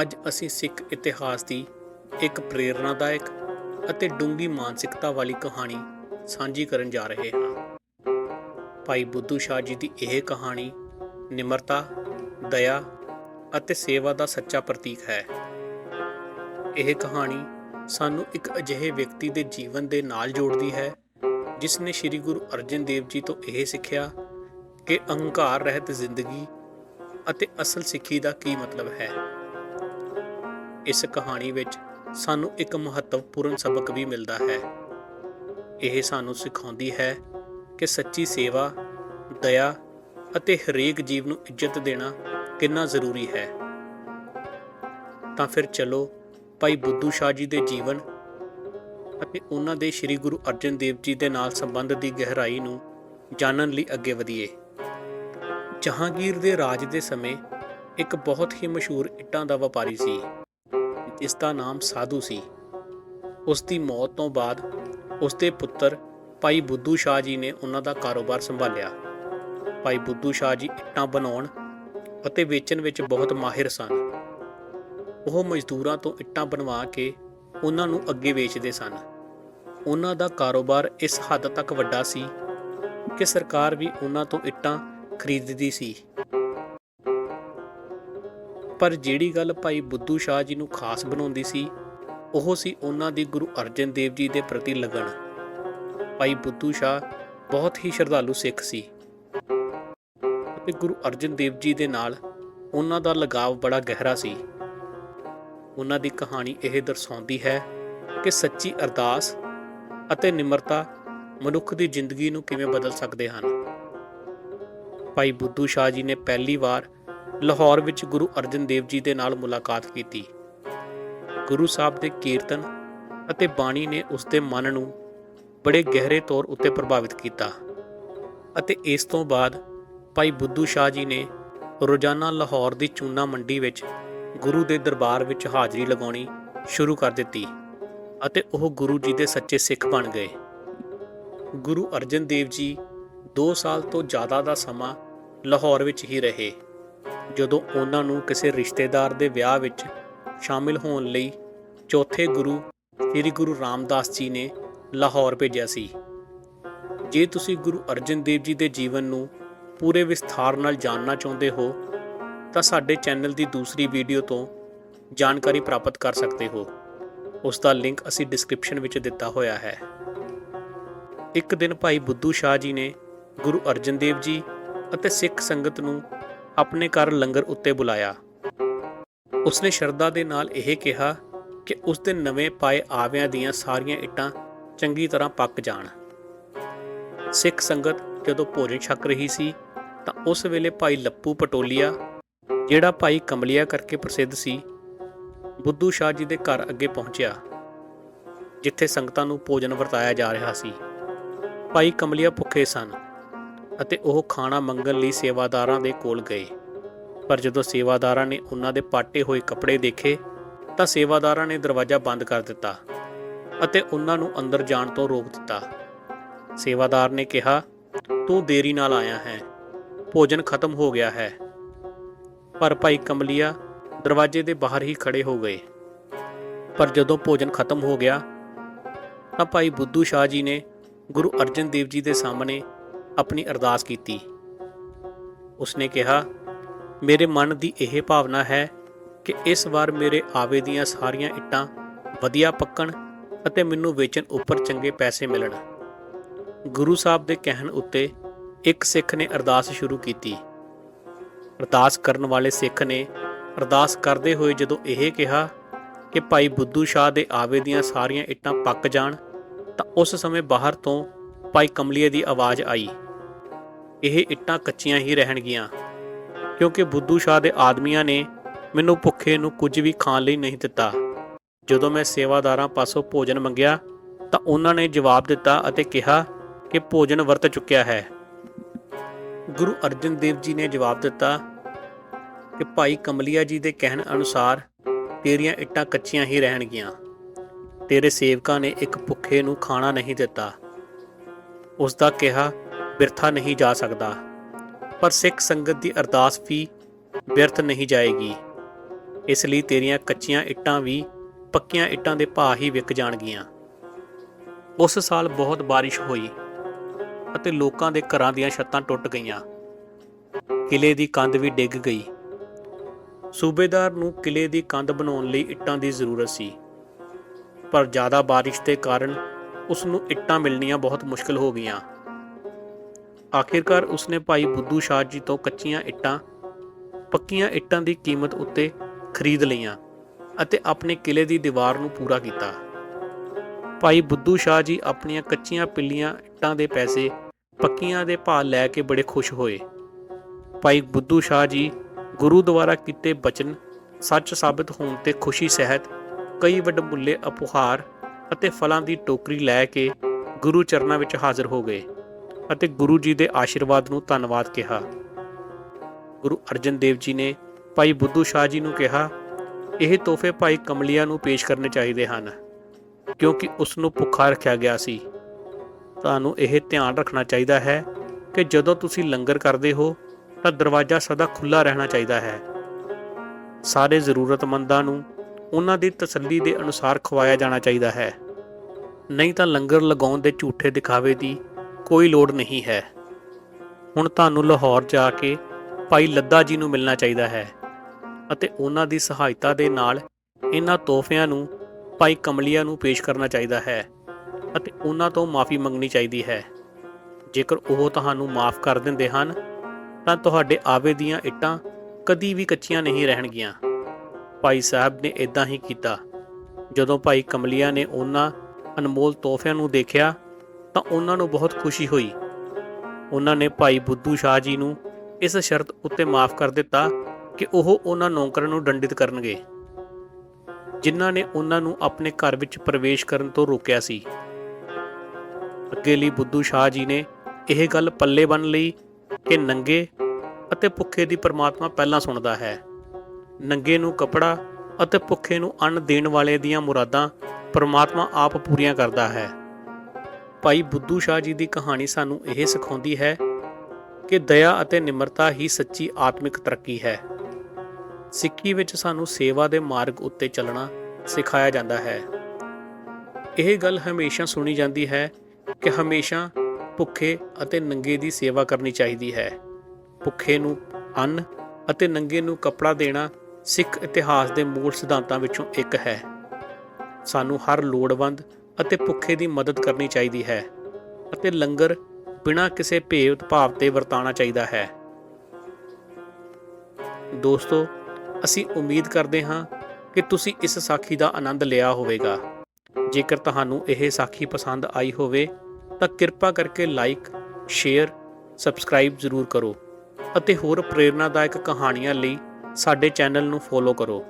ਅੱਜ ਅਸੀਂ ਸਿੱਖ ਇਤਿਹਾਸ ਦੀ ਇੱਕ ਪ੍ਰੇਰਣਾਦਾਇਕ ਅਤੇ ਡੂੰਗੀ ਮਾਨਸਿਕਤਾ ਵਾਲੀ ਕਹਾਣੀ ਸਾਂਝੀ ਕਰਨ ਜਾ ਰਹੇ ਹਾਂ। ਭਾਈ ਬੁੱਧੂ ਸ਼ਾਹ ਜੀ ਦੀ ਇਹ ਕਹਾਣੀ ਨਿਮਰਤਾ, ਦਇਆ ਅਤੇ ਸੇਵਾ ਦਾ ਸੱਚਾ ਪ੍ਰਤੀਕ ਹੈ। ਇਹ ਕਹਾਣੀ ਸਾਨੂੰ ਇੱਕ ਅਜਿਹੇ ਵਿਅਕਤੀ ਦੇ ਜੀਵਨ ਦੇ ਨਾਲ ਜੋੜਦੀ ਹੈ, ਜਿਸ ਨੇ ਸ੍ਰੀ ਗੁਰੂ ਅਰਜਨ ਦੇਵ ਜੀ ਤੋਂ ਇਹ ਸਿੱਖਿਆ ਕਿ ਅਹੰਕਾਰ ਰਹਿਤ ਜ਼ਿੰਦਗੀ ਅਤੇ ਅਸਲ ਸਿੱਖੀ ਦਾ ਕੀ ਮਤਲਬ ਹੈ। ਇਸ ਕਹਾਣੀ ਵਿੱਚ ਸਾਨੂੰ ਇੱਕ ਮਹੱਤਵਪੂਰਨ ਸਬਕ ਵੀ ਮਿਲਦਾ ਹੈ। ਇਹ ਸਾਨੂੰ ਸਿਖਾਉਂਦੀ ਹੈ ਕਿ ਸੱਚੀ ਸੇਵਾ, ਦਇਆ ਅਤੇ ਹਰੇਕ ਜੀਵ ਨੂੰ ਇੱਜ਼ਤ ਦੇਣਾ ਕਿੰਨਾ ਜ਼ਰੂਰੀ ਹੈ। ਤਾਂ ਫਿਰ ਚਲੋ ਭਾਈ ਬੁੱਧੂ ਸ਼ਾਹ ਜੀ ਦੇ ਜੀਵਨ ਅਤੇ ਉਹਨਾਂ ਦੇ ਸ੍ਰੀ ਗੁਰੂ ਅਰਜਨ ਦੇਵ ਜੀ ਦੇ ਨਾਲ ਸੰਬੰਧ ਦੀ ਗਹਿਰਾਈ ਨੂੰ ਜਾਣਨ ਲਈ ਅੱਗੇ ਵਧੀਏ। ਜਹਾਂਗੀਰ ਦੇ ਰਾਜ ਦੇ ਸਮੇਂ ਇੱਕ ਬਹੁਤ ਹੀ ਮਸ਼ਹੂਰ ਇੱਟਾਂ ਦਾ ਵਪਾਰੀ ਸੀ। ਜਿਸ ਦਾ ਨਾਮ ਸਾਧੂ ਸੀ। ਉਸ ਦੀ ਮੌਤ ਤੋਂ ਬਾਅਦ ਉਸ ਦੇ ਪੁੱਤਰ ਭਾਈ ਬੁੱਧੂ ਸ਼ਾਹ ਜੀ ਨੇ ਉਹਨਾਂ ਦਾ ਕਾਰੋਬਾਰ ਸੰਭਾਲਿਆ। ਭਾਈ ਬੁੱਧੂ ਸ਼ਾਹ ਜੀ ਇੱਟਾਂ ਬਣਾਉਣ ਅਤੇ ਵੇਚਣ ਵਿੱਚ ਬਹੁਤ ਮਾਹਿਰ ਸਨ। ਉਹ ਮਜ਼ਦੂਰਾਂ ਤੋਂ ਇੱਟਾਂ ਬਣਵਾ ਕੇ ਉਹਨਾਂ ਨੂੰ ਅੱਗੇ ਵੇਚਦੇ ਸਨ। ਉਹਨਾਂ ਦਾ ਕਾਰੋਬਾਰ ਇਸ ਹੱਦ ਤੱਕ ਵੱਡਾ ਸੀ ਕਿ ਸਰਕਾਰ ਵੀ ਉਹਨਾਂ ਤੋਂ ਇੱਟਾਂ ਖਰੀਦਦੀ ਸੀ। ਪਰ ਜਿਹੜੀ ਗੱਲ ਭਾਈ ਬੁੱਧੂ ਸ਼ਾਹ ਜੀ ਨੂੰ ਖਾਸ ਬਣਾਉਂਦੀ ਸੀ, ਉਹ ਸੀ ਉਹਨਾਂ ਦੀ ਗੁਰੂ ਅਰਜਨ ਦੇਵ ਜੀ ਦੇ ਪ੍ਰਤੀ ਲਗਨ। ਭਾਈ ਬੁੱਧੂ ਸ਼ਾਹ ਬਹੁਤ ਹੀ ਸ਼ਰਧਾਲੂ ਸਿੱਖ ਸੀ। ਅਤੇ ਗੁਰੂ ਅਰਜਨ ਦੇਵ ਜੀ ਦੇ ਨਾਲ ਉਹਨਾਂ ਦਾ ਲਗਾਵ ਬੜਾ ਗਹਿਰਾ ਸੀ। ਉਹਨਾਂ ਦੀ ਕਹਾਣੀ ਇਹ ਦਰਸਾਉਂਦੀ ਹੈ ਕਿ ਸੱਚੀ ਅਰਦਾਸ ਅਤੇ ਨਿਮਰਤਾ ਮਨੁੱਖ ਦੀ ਜ਼ਿੰਦਗੀ ਨੂੰ ਕਿਵੇਂ ਬਦਲ ਸਕਦੇ ਹਨ। ਭਾਈ ਬੁੱਧੂ ਸ਼ਾਹ ਜੀ ਨੇ ਪਹਿਲੀ ਵਾਰ ਲਾਹੌਰ ਵਿੱਚ ਗੁਰੂ ਅਰਜਨ ਦੇਵ ਜੀ ਦੇ ਨਾਲ ਮੁਲਾਕਾਤ ਕੀਤੀ। ਗੁਰੂ ਸਾਹਿਬ ਦੇ ਕੀਰਤਨ ਅਤੇ ਬਾਣੀ ਨੇ ਉਸ ਦੇ ਮਨ ਨੂੰ ਬੜੇ ਗਹਿਰੇ ਤੌਰ ਉੱਤੇ ਪ੍ਰਭਾਵਿਤ ਕੀਤਾ ਅਤੇ ਇਸ ਤੋਂ ਬਾਅਦ ਭਾਈ ਬੁੱਧੂ ਸ਼ਾਹ ਜੀ ਨੇ ਰੋਜ਼ਾਨਾ ਲਾਹੌਰ ਦੀ ਚੂਨਾ ਮੰਡੀ ਵਿੱਚ ਗੁਰੂ ਦੇ ਦਰਬਾਰ ਵਿੱਚ ਹਾਜ਼ਰੀ ਲਗਾਉਣੀ ਸ਼ੁਰੂ ਕਰ ਦਿੱਤੀ ਅਤੇ ਉਹ ਗੁਰੂ ਜੀ ਦੇ ਸੱਚੇ ਸਿੱਖ ਬਣ ਗਏ। ਗੁਰੂ ਅਰਜਨ ਦੇਵ ਜੀ 2 ਸਾਲ ਤੋਂ ਜ਼ਿਆਦਾ ਦਾ ਸਮਾਂ ਲਾਹੌਰ ਵਿੱਚ ਹੀ ਰਹੇ। ਜਦੋਂ ਉਹਨਾਂ ਨੂੰ ਕਿਸੇ ਰਿਸ਼ਤੇਦਾਰ ਦੇ ਵਿਆਹ ਵਿੱਚ ਸ਼ਾਮਿਲ ਹੋਣ ਲਈ ਚੌਥੇ ਗੁਰੂ ਸ੍ਰੀ ਗੁਰੂ ਰਾਮਦਾਸ ਜੀ ਨੇ ਲਾਹੌਰ ਭੇਜਿਆ ਸੀ। ਜੇ ਤੁਸੀਂ ਗੁਰੂ ਅਰਜਨ ਦੇਵ ਜੀ ਦੇ ਜੀਵਨ ਨੂੰ ਪੂਰੇ ਵਿਸਥਾਰ ਨਾਲ ਜਾਣਨਾ ਚਾਹੁੰਦੇ ਹੋ, ਤਾਂ ਸਾਡੇ ਚੈਨਲ ਦੀ ਦੂਸਰੀ ਵੀਡੀਓ ਤੋਂ ਜਾਣਕਾਰੀ ਪ੍ਰਾਪਤ ਕਰ ਸਕਦੇ ਹੋ। ਉਸ ਦਾ ਲਿੰਕ ਅਸੀਂ ਡਿਸਕ੍ਰਿਪਸ਼ਨ ਵਿੱਚ ਦਿੱਤਾ ਹੋਇਆ ਹੈ। ਇੱਕ ਦਿਨ ਭਾਈ ਬੁੱਧੂ ਸ਼ਾਹ ਜੀ ਨੇ ਗੁਰੂ ਅਰਜਨ ਦੇਵ ਜੀ ਅਤੇ ਸਿੱਖ ਸੰਗਤ ਨੂੰ ਆਪਣੇ ਘਰ ਲੰਗਰ ਉੱਤੇ ਬੁਲਾਇਆ। ਉਸਨੇ ਸ਼ਰਧਾ ਦੇ ਨਾਲ ਇਹ ਕਿਹਾ ਕਿ ਉਸ ਦੇ ਨਵੇਂ ਪਾਏ ਆਵਿਆਂ ਦੀਆਂ ਸਾਰੀਆਂ ਇੱਟਾਂ ਚੰਗੀ ਤਰ੍ਹਾਂ ਪੱਕ ਜਾਣ। ਸਿੱਖ ਸੰਗਤ ਜਦੋਂ ਭੋਜਨ ਛਕ ਰਹੀ ਸੀ, ਤਾਂ ਉਸ ਵੇਲੇ ਭਾਈ ਲੱਪੂ ਪਟੋਲੀਆ, ਜਿਹੜਾ ਭਾਈ ਕਮਲੀਆ ਕਰਕੇ ਪ੍ਰਸਿੱਧ ਸੀ, ਬੁੱਧੂ ਸ਼ਾਹ ਜੀ ਦੇ ਘਰ ਅੱਗੇ ਪਹੁੰਚਿਆ, ਜਿੱਥੇ ਸੰਗਤਾਂ ਨੂੰ ਭੋਜਨ ਵਰਤਾਇਆ ਜਾ ਰਿਹਾ ਸੀ। ਭਾਈ ਕਮਲੀਆ ਭੁੱਖੇ ਸਨ। ਅਤੇ ਉਹ ਖਾਣਾ ਮੰਗਣ ਲਈ ਸੇਵਾਦਾਰਾਂ ਦੇ ਕੋਲ ਗਏ। ਪਰ ਜਦੋਂ ਸੇਵਾਦਾਰਾਂ ਨੇ ਉਹਨਾਂ ਦੇ ਪਾਟੇ ਹੋਏ ਕੱਪੜੇ ਦੇਖੇ, ਤਾਂ ਸੇਵਾਦਾਰਾਂ ਨੇ ਦਰਵਾਜ਼ਾ ਬੰਦ ਕਰ ਦਿੱਤਾ ਅਤੇ ਉਹਨਾਂ ਨੂੰ ਅੰਦਰ ਜਾਣ ਤੋਂ ਰੋਕ ਦਿੱਤਾ। ਸੇਵਾਦਾਰ ਨੇ ਕਿਹਾ, ਤੂੰ ਦੇਰੀ ਨਾਲ ਆਇਆ ਹੈ। ਭੋਜਨ ਖਤਮ ਹੋ ਗਿਆ ਹੈ। ਪਰ ਭਾਈ ਕਮਲੀਆ ਦਰਵਾਜ਼ੇ ਦੇ ਬਾਹਰ ਹੀ ਖੜੇ ਹੋ ਗਏ। ਪਰ ਜਦੋਂ ਭੋਜਨ ਖਤਮ ਹੋ ਗਿਆ, ਤਾਂ ਭਾਈ ਬੁੱਧੂ ਸ਼ਾਹ ਜੀ ਨੇ ਗੁਰੂ ਅਰਜਨ ਦੇਵ ਜੀ ਦੇ ਸਾਹਮਣੇ ਆਪਣੀ ਅਰਦਾਸ ਕੀਤੀ। ਉਸਨੇ ਕਿਹਾ, ਮੇਰੇ ਮਨ ਦੀ ਇਹ ਭਾਵਨਾ ਹੈ ਕਿ ਇਸ ਵਾਰ ਮੇਰੇ ਆਵੇ ਦੀਆਂ ਸਾਰੀਆਂ ਇੱਟਾਂ ਵਧੀਆ ਪੱਕਣ ਅਤੇ ਮੈਨੂੰ ਵੇਚਣ ਉੱਪਰ ਚੰਗੇ ਪੈਸੇ ਮਿਲਣ। ਗੁਰੂ ਸਾਹਿਬ ਦੇ ਕਹਿਣ ਉੱਤੇ ਇੱਕ ਸਿੱਖ ਨੇ ਅਰਦਾਸ ਸ਼ੁਰੂ ਕੀਤੀ। ਅਰਦਾਸ ਕਰਨ ਵਾਲੇ ਸਿੱਖ ਨੇ ਅਰਦਾਸ ਕਰਦੇ ਹੋਏ ਜਦੋਂ ਇਹ ਕਿਹਾ ਕਿ ਭਾਈ ਬੁੱਧੂ ਸ਼ਾਹ ਦੇ ਆਵੇ ਦੀਆਂ ਸਾਰੀਆਂ ਇੱਟਾਂ ਪੱਕ ਜਾਣ, ਤਾਂ ਉਸ ਸਮੇਂ ਬਾਹਰ ਤੋਂ ਭਾਈ ਕਮਲੀਏ ਦੀ ਆਵਾਜ਼ ਆਈ। ਇਹ ਇੱਟਾਂ ਕੱਚੀਆਂ ਹੀ ਰਹਿਣਗੀਆਂ। ਕਿਉਂਕਿ ਬੁੱਧੂ ਸ਼ਾਹ ਦੇ ਆਦਮੀਆਂ ਨੇ ਮੈਨੂੰ ਭੁੱਖੇ ਨੂੰ ਕੁਝ ਵੀ ਖਾਣ ਲਈ ਨਹੀਂ ਦਿੱਤਾ। ਜਦੋਂ ਮੈਂ ਸੇਵਾਦਾਰਾਂ ਪਾਸੋਂ ਭੋਜਨ ਮੰਗਿਆ, ਤਾਂ ਉਹਨਾਂ ਨੇ ਜਵਾਬ ਦਿੱਤਾ ਅਤੇ ਕਿਹਾ ਕਿ ਭੋਜਨ ਵਰਤ ਚੁੱਕਿਆ ਹੈ। ਗੁਰੂ ਅਰਜਨ ਦੇਵ ਜੀ ਨੇ ਜਵਾਬ ਦਿੱਤਾ ਕਿ ਭਾਈ ਕਮਲੀਆ ਜੀ ਦੇ ਕਹਿਣ ਅਨੁਸਾਰ ਤੇਰੀਆਂ ਇੱਟਾਂ ਕੱਚੀਆਂ ਹੀ ਰਹਿਣਗੀਆਂ। ਤੇਰੇ ਸੇਵਕਾਂ ਨੇ ਇੱਕ ਭੁੱਖੇ ਨੂੰ ਖਾਣਾ ਨਹੀਂ ਦਿੱਤਾ। ਉਸ ਦਾ ਕਿਹਾ ਬਿਰਥਾ ਨਹੀਂ ਜਾ ਸਕਦਾ। ਪਰ ਸਿੱਖ ਸੰਗਤ ਦੀ ਅਰਦਾਸ ਵੀ ਬਿਰਥ ਨਹੀਂ ਜਾਏਗੀ। ਇਸ ਲਈ ਤੇਰੀਆਂ ਕੱਚੀਆਂ ਇੱਟਾਂ ਵੀ ਪੱਕੀਆਂ ਇੱਟਾਂ ਦੇ ਭਾਅ ਹੀ ਵਿਕ ਜਾਣਗੀਆਂ। ਉਸ ਸਾਲ ਬਹੁਤ ਬਾਰਿਸ਼ ਹੋਈ ਅਤੇ ਲੋਕਾਂ ਦੇ ਘਰਾਂ ਦੀਆਂ ਛੱਤਾਂ ਟੁੱਟ ਗਈਆਂ। ਕਿਲੇ ਦੀ ਕੰਧ ਵੀ ਡਿੱਗ ਗਈ। ਸੂਬੇਦਾਰ ਨੂੰ ਕਿਲੇ ਦੀ ਕੰਧ ਬਣਾਉਣ ਲਈ ਇੱਟਾਂ ਦੀ ਜ਼ਰੂਰਤ ਸੀ। ਪਰ ਜ਼ਿਆਦਾ ਬਾਰਿਸ਼ ਦੇ ਕਾਰਨ ਉਸ ਨੂੰ ਇੱਟਾਂ ਮਿਲਣੀਆਂ ਬਹੁਤ ਮੁਸ਼ਕਲ ਹੋ ਗਈਆਂ। ਆਖਿਰਕਾਰ ਉਸਨੇ ਭਾਈ ਬੁੱਧੂ ਸ਼ਾਹ ਜੀ ਤੋਂ ਕੱਚੀਆਂ ਇੱਟਾਂ, ਪੱਕੀਆਂ ਇੱਟਾਂ ਦੀ ਕੀਮਤ ਉੱਤੇ ਖਰੀਦ ਲਈਆਂ ਅਤੇ ਆਪਣੇ ਕਿਲੇ ਦੀ ਦੀਵਾਰ ਨੂੰ ਪੂਰਾ ਕੀਤਾ। ਭਾਈ ਬੁੱਧੂ ਸ਼ਾਹ ਜੀ ਆਪਣੀਆਂ ਕੱਚੀਆਂ ਪਿੱਲੀਆਂ ਇੱਟਾਂ ਦੇ ਪੈਸੇ ਪੱਕੀਆਂ ਦੇ ਭਾਅ ਲੈ ਕੇ ਬੜੇ ਖੁਸ਼ ਹੋਏ। ਭਾਈ ਬੁੱਧੂ ਸ਼ਾਹ ਜੀ ਗੁਰੂ ਦੁਆਰਾ ਕੀਤੇ ਬਚਨ ਸੱਚ ਸਾਬਤ ਹੋਣ ਤੇ ਖੁਸ਼ੀ ਸਹਿਤ ਕਈ ਵੱਡਮੁੱਲੇ ਉਪਹਾਰ ਅਤੇ ਫਲਾਂ ਦੀ ਟੋਕਰੀ ਲੈ ਕੇ ਗੁਰੂ ਚਰਨਾਂ ਵਿੱਚ ਹਾਜ਼ਰ ਹੋ ਗਏ। ਅਤੇ ਗੁਰੂ ਜੀ ਦੇ ਆਸ਼ੀਰਵਾਦ ਨੂੰ ਧੰਨਵਾਦ ਕਿਹਾ। ਗੁਰੂ ਅਰਜਨ ਦੇਵ ਜੀ ਨੇ ਭਾਈ ਬੁੱਧੂ ਸ਼ਾਹ ਜੀ ਨੂੰ ਕਿਹਾ, ਇਹ ਤੋਹਫੇ ਭਾਈ ਕਮਲੀਆ ਨੂੰ ਪੇਸ਼ ਕਰਨੇ ਚਾਹੀਦੇ ਹਨ, ਕਿਉਂਕਿ ਉਸ ਨੂੰ ਭੁੱਖਾ ਰੱਖਿਆ ਗਿਆ ਸੀ। ਤੁਹਾਨੂੰ ਇਹ ਧਿਆਨ ਰੱਖਣਾ ਚਾਹੀਦਾ ਹੈ ਕਿ ਜਦੋਂ ਤੁਸੀਂ ਲੰਗਰ ਕਰਦੇ ਹੋ, ਤਾਂ ਦਰਵਾਜ਼ਾ ਸਦਾ ਖੁੱਲਾ ਰਹਿਣਾ ਚਾਹੀਦਾ ਹੈ। ਸਾਰੇ ਜ਼ਰੂਰਤਮੰਦਾਂ ਨੂੰ ਉਹਨਾਂ ਦੀ ਤਸੱਲੀ ਦੇ ਅਨੁਸਾਰ ਖਵਾਇਆ ਜਾਣਾ ਚਾਹੀਦਾ ਹੈ। ਨਹੀਂ ਤਾਂ ਲੰਗਰ ਲਗਾਉਣ ਦੇ ਝੂਠੇ ਦਿਖਾਵੇ ਦੀ ਕੋਈ ਲੋੜ ਨਹੀਂ ਹੈ। ਹੁਣ ਤੁਹਾਨੂੰ ਲਾਹੌਰ ਜਾ ਕੇ ਭਾਈ ਲੱਦਾ ਜੀ ਨੂੰ ਮਿਲਣਾ ਚਾਹੀਦਾ ਹੈ ਅਤੇ ਉਹਨਾਂ ਦੀ ਸਹਾਇਤਾ ਦੇ ਨਾਲ ਇਹਨਾਂ ਤੋਹਫਿਆਂ ਨੂੰ ਭਾਈ ਕਮਲੀਆ ਨੂੰ ਪੇਸ਼ ਕਰਨਾ ਚਾਹੀਦਾ ਹੈ ਅਤੇ ਉਹਨਾਂ ਤੋਂ ਮਾਫੀ ਮੰਗਣੀ ਚਾਹੀਦੀ ਹੈ। ਜੇਕਰ ਉਹ ਤੁਹਾਨੂੰ ਮਾਫ ਕਰ ਦਿੰਦੇ ਹਨ, ਤਾਂ ਤੁਹਾਡੇ ਆਵੇ ਦੀਆਂ ਇੱਟਾਂ ਕਦੀ ਵੀ ਕੱਚੀਆਂ ਨਹੀਂ ਰਹਿਣਗੀਆਂ। ਭਾਈ ਸਾਹਿਬ ਨੇ ਇਦਾਂ ਹੀ ਕੀਤਾ। ਜਦੋਂ ਭਾਈ ਕਮਲੀਆ ਨੇ ਉਹਨਾਂ ਅਨਮੋਲ ਤੋਹਫਿਆਂ ਨੂੰ ਦੇਖਿਆ ਤਾਂ ਉਹਨਾਂ ਨੂੰ ਬਹੁਤ ਖੁਸ਼ੀ ਹੋਈ। ਉਹਨਾਂ ਨੇ ਭਾਈ ਬੁੱਧੂ ਸ਼ਾਹ ਜੀ ਨੂੰ ਇਸ ਸ਼ਰਤ ਉੱਤੇ ਮਾਫ ਕਰ ਦਿੱਤਾ ਕਿ ਉਹ ਉਹਨਾਂ ਨੌਕਰਾਂ ਨੂੰ ਦੰਡਿਤ ਕਰਨਗੇ, ਜਿਨ੍ਹਾਂ ਨੇ ਉਹਨਾਂ ਨੂੰ ਆਪਣੇ ਘਰ ਵਿੱਚ ਪ੍ਰਵੇਸ਼ ਕਰਨ ਤੋਂ ਰੋਕਿਆ ਸੀ। ਅੱਗੇ ਲਈ ਬੁੱਧੂ ਸ਼ਾਹ ਜੀ ਨੇ ਇਹ ਗੱਲ ਪੱਲੇ ਬੰਨ ਲਈ ਕਿ ਨੰਗੇ ਅਤੇ ਭੁੱਖੇ ਦੀ ਪਰਮਾਤਮਾ ਪਹਿਲਾਂ ਸੁਣਦਾ ਹੈ। ਨੰਗੇ ਨੂੰ ਕਪੜਾ ਅਤੇ ਭੁੱਖੇ ਨੂੰ ਅੰਨ ਦੇਣ ਵਾਲੇ ਦੀਆਂ ਮੁਰਾਦਾਂ ਪਰਮਾਤਮਾ ਆਪ ਪੂਰੀਆਂ ਕਰਦਾ ਹੈ। ਭਾਈ ਬੁੱਧੂ ਸ਼ਾਹ ਜੀ ਦੀ ਕਹਾਣੀ ਸਾਨੂੰ ਇਹ ਸਿਖਾਉਂਦੀ ਹੈ ਕਿ ਦਇਆ ਅਤੇ ਨਿਮਰਤਾ ਹੀ ਸੱਚੀ ਆਤਮਿਕ ਤਰੱਕੀ ਹੈ। ਸਿੱਖੀ ਵਿੱਚ ਸਾਨੂੰ ਸੇਵਾ ਦੇ ਮਾਰਗ ਉੱਤੇ ਚੱਲਣਾ ਸਿਖਾਇਆ ਜਾਂਦਾ ਹੈ। ਇਹ ਗੱਲ ਹਮੇਸ਼ਾ ਸੁਣੀ ਜਾਂਦੀ ਹੈ ਕਿ ਹਮੇਸ਼ਾ ਭੁੱਖੇ ਅਤੇ ਨੰਗੇ ਦੀ ਸੇਵਾ ਕਰਨੀ ਚਾਹੀਦੀ ਹੈ। ਭੁੱਖੇ ਨੂੰ ਅੰਨ ਅਤੇ ਨੰਗੇ ਨੂੰ ਕੱਪੜਾ ਦੇਣਾ ਸਿੱਖ ਇਤਿਹਾਸ ਦੇ ਮੂਲ ਸਿਧਾਂਤਾਂ ਵਿੱਚੋਂ ਇੱਕ ਹੈ। ਸਾਨੂੰ ਹਰ ਲੋੜਵੰਦ ਅਤੇ ਭੁੱਖੇ ਦੀ ਮਦਦ ਕਰਨੀ ਚਾਹੀਦੀ ਹੈ ਅਤੇ ਲੰਗਰ ਬਿਨਾਂ ਕਿਸੇ ਭੇਦ ਭਾਵ ਤੇ ਵਰਤਾਉਣਾ ਚਾਹੀਦਾ ਹੈ। ਦੋਸਤੋ, ਅਸੀਂ ਉਮੀਦ ਕਰਦੇ ਹਾਂ ਕਿ ਤੁਸੀਂ ਇਸ ਸਾਖੀ ਦਾ ਆਨੰਦ ਲਿਆ ਹੋਵੇਗਾ। ਜੇਕਰ ਤੁਹਾਨੂੰ ਇਹ ਸਾਖੀ ਪਸੰਦ ਆਈ ਹੋਵੇ, ਤਾਂ ਕਿਰਪਾ ਕਰਕੇ ਲਾਈਕ ਸ਼ੇਅਰ ਸਬਸਕ੍ਰਾਈਬ ਜ਼ਰੂਰ ਕਰੋ ਅਤੇ ਹੋਰ ਪ੍ਰੇਰਨਾਦਾਇਕ ਕਹਾਣੀਆਂ ਲਈ ਸਾਡੇ ਚੈਨਲ ਨੂੰ ਫੋਲੋ ਕਰੋ।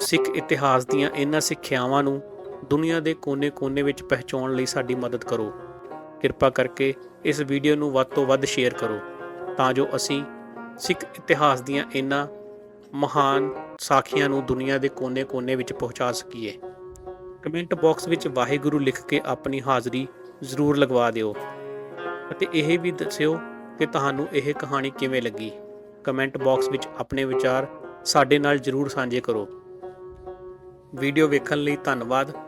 ਸਿੱਖ ਇਤਿਹਾਸ ਦੀਆਂ ਇਹਨਾਂ ਸਿੱਖਿਆਵਾਂ ਨੂੰ ਦੁਨੀਆ ਦੇ ਕੋਨੇ-ਕੋਨੇ ਵਿੱਚ ਪਹੁੰਚਾਉਣ ਲਈ ਸਾਡੀ ਮਦਦ ਕਰੋ। ਕਿਰਪਾ ਕਰਕੇ ਇਸ ਵੀਡੀਓ ਨੂੰ ਵੱਧ ਤੋਂ ਵੱਧ ਸ਼ੇਅਰ ਕਰੋ, ਤਾਂ ਜੋ ਅਸੀਂ ਸਿੱਖ ਇਤਿਹਾਸ ਦੀਆਂ ਇਹਨਾਂ ਮਹਾਨ ਸਾਖੀਆਂ ਨੂੰ ਦੁਨੀਆ ਦੇ ਕੋਨੇ-ਕੋਨੇ ਵਿੱਚ ਪਹੁੰਚਾ ਸਕੀਏ। ਕਮੈਂਟ ਬਾਕਸ ਵਿੱਚ ਵਾਹਿਗੁਰੂ ਲਿਖ ਕੇ ਆਪਣੀ ਹਾਜ਼ਰੀ ਜ਼ਰੂਰ ਲਗਵਾ ਦਿਓ ਅਤੇ ਇਹ ਵੀ ਦੱਸਿਓ ਕਿ ਤੁਹਾਨੂੰ ਇਹ ਕਹਾਣੀ ਕਿਵੇਂ ਲੱਗੀ। ਕਮੈਂਟ ਬਾਕਸ ਵਿੱਚ ਆਪਣੇ ਵਿਚਾਰ ਸਾਡੇ ਨਾਲ ਜ਼ਰੂਰ ਸਾਂਝੇ ਕਰੋ। ਵੀਡੀਓ ਵੇਖਣ ਲਈ ਧੰਨਵਾਦ।